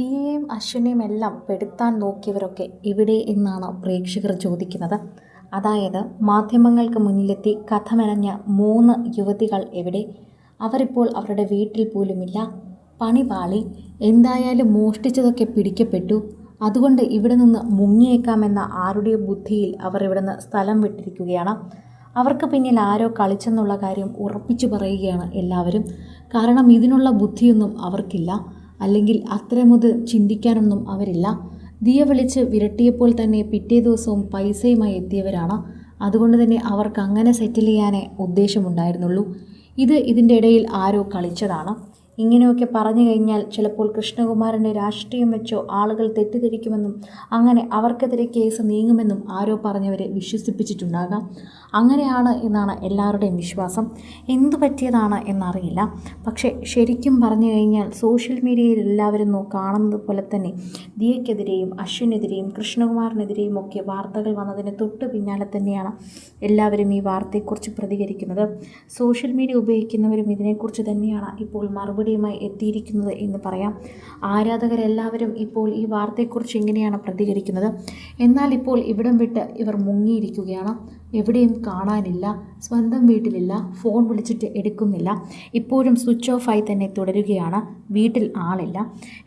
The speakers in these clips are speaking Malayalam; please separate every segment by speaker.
Speaker 1: ദിയയെയും അശ്വിനെയും എല്ലാം പെടുത്താൻ നോക്കിയവരൊക്കെ ഇവിടെ എന്നാണ് പ്രേക്ഷകർ ചോദിക്കുന്നത്? അതായത് മാധ്യമങ്ങൾക്ക് മുന്നിലെത്തി കഥ മെനഞ്ഞ മൂന്ന് യുവതികൾ എവിടെ? അവരിപ്പോൾ അവരുടെ വീട്ടിൽ പോലുമില്ല. പണി പാളി. എന്തായാലും മോഷ്ടിച്ചതൊക്കെ പിടിക്കപ്പെട്ടു. അതുകൊണ്ട് ഇവിടെ നിന്ന് മുങ്ങിയേക്കാമെന്ന ആരുടെ ബുദ്ധിയിൽ അവർ ഇവിടെ നിന്ന് സ്ഥലം വിട്ടിരിക്കുകയാണ്. അവർക്ക് പിന്നിൽ ആരോ കളിച്ചെന്നുള്ള കാര്യം ഉറപ്പിച്ചു പറയുകയാണ് എല്ലാവരും. കാരണം ഇതിനുള്ള ബുദ്ധിയൊന്നും അവർക്കില്ല. അല്ലെങ്കിൽ അത്രമുത് ചിന്തിക്കാനൊന്നും അവരില്ല. ദിയ വിളിച്ച് വിരട്ടിയപ്പോൾ തന്നെ പിറ്റേ ദിവസവും പൈസയുമായി എത്തിയവരാണ്. അതുകൊണ്ട് തന്നെ അവർക്ക് അങ്ങനെ സെറ്റിൽ ചെയ്യാനേ ഉദ്ദേശമുണ്ടായിരുന്നുള്ളൂ. ഇത് ഇതിന്റെ ഇടയിൽ ആരോ കളിച്ചതാണ്. ഇങ്ങനെയൊക്കെ പറഞ്ഞു കഴിഞ്ഞാൽ ചിലപ്പോൾ കൃഷ്ണകുമാരന്റെ രാഷ്ട്രീയം വെച്ചോ ആളുകൾ തെറ്റിദ്ധരിക്കുമെന്നും അങ്ങനെ അവർക്കെതിരെ കേസ് നീങ്ങുമെന്നും ആരോ പറഞ്ഞവരെ വിശ്വസിപ്പിച്ചിട്ടുണ്ടാകാം. അങ്ങനെയാണ് എന്നാണ് എല്ലാവരുടെയും വിശ്വാസം. എന്തു പറ്റിയതാണ് എന്നറിയില്ല. പക്ഷേ ശരിക്കും പറഞ്ഞു കഴിഞ്ഞാൽ സോഷ്യൽ മീഡിയയിൽ എല്ലാവരും കാണുന്നത് പോലെ തന്നെ ദിയയ്ക്കെതിരെയും അശ്വിനെതിരെയും കൃഷ്ണകുമാറിനെതിരെയും ഒക്കെ വാർത്തകൾ വന്നതിന് തൊട്ട് പിന്നാലെ തന്നെയാണ് എല്ലാവരും ഈ വാർത്തയെക്കുറിച്ച് പ്രതികരിക്കുന്നത്. സോഷ്യൽ മീഡിയ ഉപയോഗിക്കുന്നവരും ഇതിനെക്കുറിച്ച് തന്നെയാണ് ഇപ്പോൾ മറുപടിയുമായി എത്തിയിരിക്കുന്നത് എന്ന് പറയാം. ആരാധകരെല്ലാവരും ഇപ്പോൾ ഈ വാർത്തയെക്കുറിച്ച് എങ്ങനെയാണ് പ്രതികരിക്കുന്നത്? എന്നാൽ ഇപ്പോൾ ഇവിടം വിട്ട് ഇവർ മുങ്ങിയിരിക്കുകയാണ്. എവിടെയും കാണാനില്ല സ്വന്തം വീട്ടിലില്ല ഫോൺ വിളിച്ചിട്ട് എടുക്കുന്നില്ല. ഇപ്പോഴും സ്വിച്ച് ഓഫായി തന്നെ തുടരുകയാണ്. വീട്ടിൽ ആളില്ല.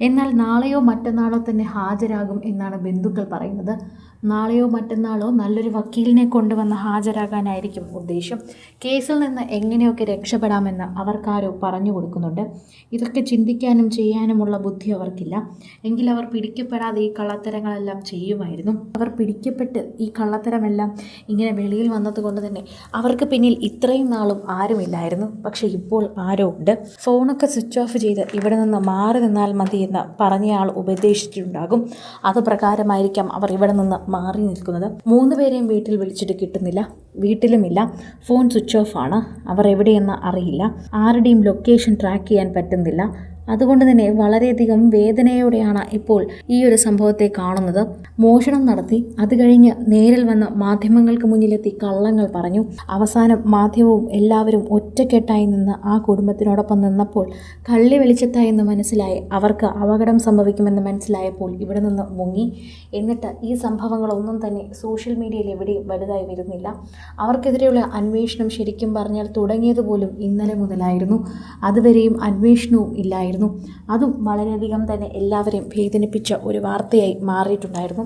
Speaker 1: എന്നാൽ നാളെയോ മറ്റന്നാളോ തന്നെ ഹാജരാകും എന്നാണ് ബന്ധുക്കൾ പറയുന്നത്. നാളെയോ മറ്റന്നാളോ നല്ലൊരു വക്കീലിനെ കൊണ്ടുവന്ന് ഹാജരാകാനായിരിക്കും ഉദ്ദേശം. കേസിൽ നിന്ന് എങ്ങനെയൊക്കെ രക്ഷപ്പെടാമെന്ന് അവർക്കാരോ പറഞ്ഞു കൊടുക്കുന്നുണ്ട്. ഇതൊക്കെ ചിന്തിക്കാനും ചെയ്യാനുമുള്ള ബുദ്ധി അവർക്കില്ല. എങ്കിൽ അവർ പിടിക്കപ്പെടാതെ ഈ കള്ളത്തരങ്ങളെല്ലാം ചെയ്യുമായിരുന്നു. അവർ പിടിക്കപ്പെട്ട് ഈ കള്ളത്തരമെല്ലാം ഇങ്ങനെ വെളിയിൽ വന്നതുകൊണ്ട് തന്നെ അവർക്ക് പിന്നിൽ ഇത്രയും നാളും ആരുമില്ലായിരുന്നു. പക്ഷേ ഇപ്പോൾ ആരോ ഉണ്ട്. ഫോണൊക്കെ സ്വിച്ച് ഓഫ് ചെയ്ത് ഇവിടെ നിന്ന് മാറി നിന്നാൽ മതി എന്ന് പറഞ്ഞയാൾ ഉപദേശിച്ചിട്ടുണ്ടാകും. അത് പ്രകാരമായിരിക്കാം അവർ ഇവിടെ നിന്ന് മാറി നിൽക്കുന്നത്. മൂന്ന് പേരെയും വീട്ടിൽ വിളിച്ചിട്ട് കിട്ടുന്നില്ല. വീട്ടിലുമില്ല. ഫോൺ സ്വിച്ച് ഓഫ് ആണ്. അവർ എവിടെയെന്ന് അറിയില്ല. ആരുടെയും ലൊക്കേഷൻ ട്രാക്ക് ചെയ്യാൻ പറ്റുന്നില്ല. അതുകൊണ്ട് തന്നെ വളരെയധികം വേദനയോടെയാണ് ഇപ്പോൾ ഈ ഒരു സംഭവത്തെ കാണുന്നത്. മോഷണം നടത്തി അത് കഴിഞ്ഞ് നേരിൽ വന്ന് മാധ്യമങ്ങൾക്ക് മുന്നിലെത്തി കള്ളങ്ങൾ പറഞ്ഞു. അവസാനം മാധ്യമവും എല്ലാവരും ഒറ്റക്കെട്ടായി നിന്ന് ആ കുടുംബത്തിനോടൊപ്പം നിന്നപ്പോൾ കള്ളി വെളിച്ചത്തായി എന്ന് മനസ്സിലായി. അവർക്ക് അപകടം സംഭവിക്കുമെന്ന് മനസ്സിലായപ്പോൾ ഇവിടെ നിന്ന് മുങ്ങി. എന്നിട്ട് ഈ സംഭവങ്ങളൊന്നും തന്നെ സോഷ്യൽ മീഡിയയിൽ എവിടെയും വലുതായി വരുന്നില്ല. അവർക്കെതിരെയുള്ള അന്വേഷണം ശരിക്കും പറഞ്ഞാൽ തുടങ്ങിയതുപോലും ഇന്നലെ മുതലായിരുന്നു. അതുവരെയും അന്വേഷണവും ഇല്ലായിരുന്നു. അതും വളരെയധികം തന്നെ എല്ലാവരെയും വേദനിപ്പിച്ച ഒരു വാർത്തയായി മാറിയിട്ടുണ്ടായിരുന്നു.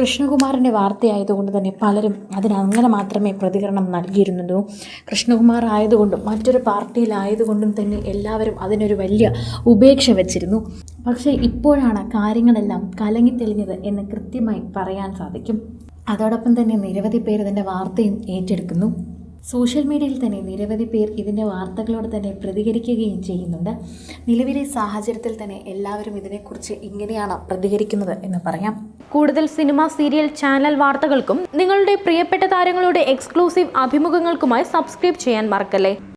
Speaker 1: കൃഷ്ണകുമാറിന്റെ വാർത്തയായതുകൊണ്ട് തന്നെ പലരും അതിനങ്ങനെ മാത്രമേ പ്രതികരണം നൽകിയിരുന്നുള്ളൂ. കൃഷ്ണകുമാർ ആയതുകൊണ്ടും മറ്റൊരു പാർട്ടിയിലായതുകൊണ്ടും തന്നെ എല്ലാവരും അതിനൊരു വലിയ ഉപേക്ഷ വച്ചിരുന്നു. പക്ഷേ ഇപ്പോഴാണ് കാര്യങ്ങളെല്ലാം കലങ്ങിത്തെളിഞ്ഞത് എന്ന് കൃത്യമായി പറയാൻ സാധിക്കും. അതോടൊപ്പം തന്നെ നിരവധി പേര് ഇതിന്റെ വാർത്തയും ഏറ്റെടുക്കുന്നു. സോഷ്യൽ മീഡിയയിൽ തന്നെ നിരവധി പേർ ഇതിന്റെ വാർത്തകളോട് തന്നെ പ്രതികരിക്കുകയും ചെയ്യുന്നുണ്ട്. നിലവിലെ സാഹചര്യത്തിൽ തന്നെ എല്ലാവരും ഇതിനെക്കുറിച്ച് ഇങ്ങനെയാണ് പ്രതികരിക്കുന്നത് എന്ന് പറയാം.
Speaker 2: കൂടുതൽ സിനിമ സീരിയൽ ചാനൽ വാർത്തകൾക്കും നിങ്ങളുടെ പ്രിയപ്പെട്ട താരങ്ങളുടെ എക്സ്ക്ലൂസീവ് അഭിമുഖങ്ങൾക്കുമായി സബ്സ്ക്രൈബ് ചെയ്യാൻ മറക്കല്ലേ?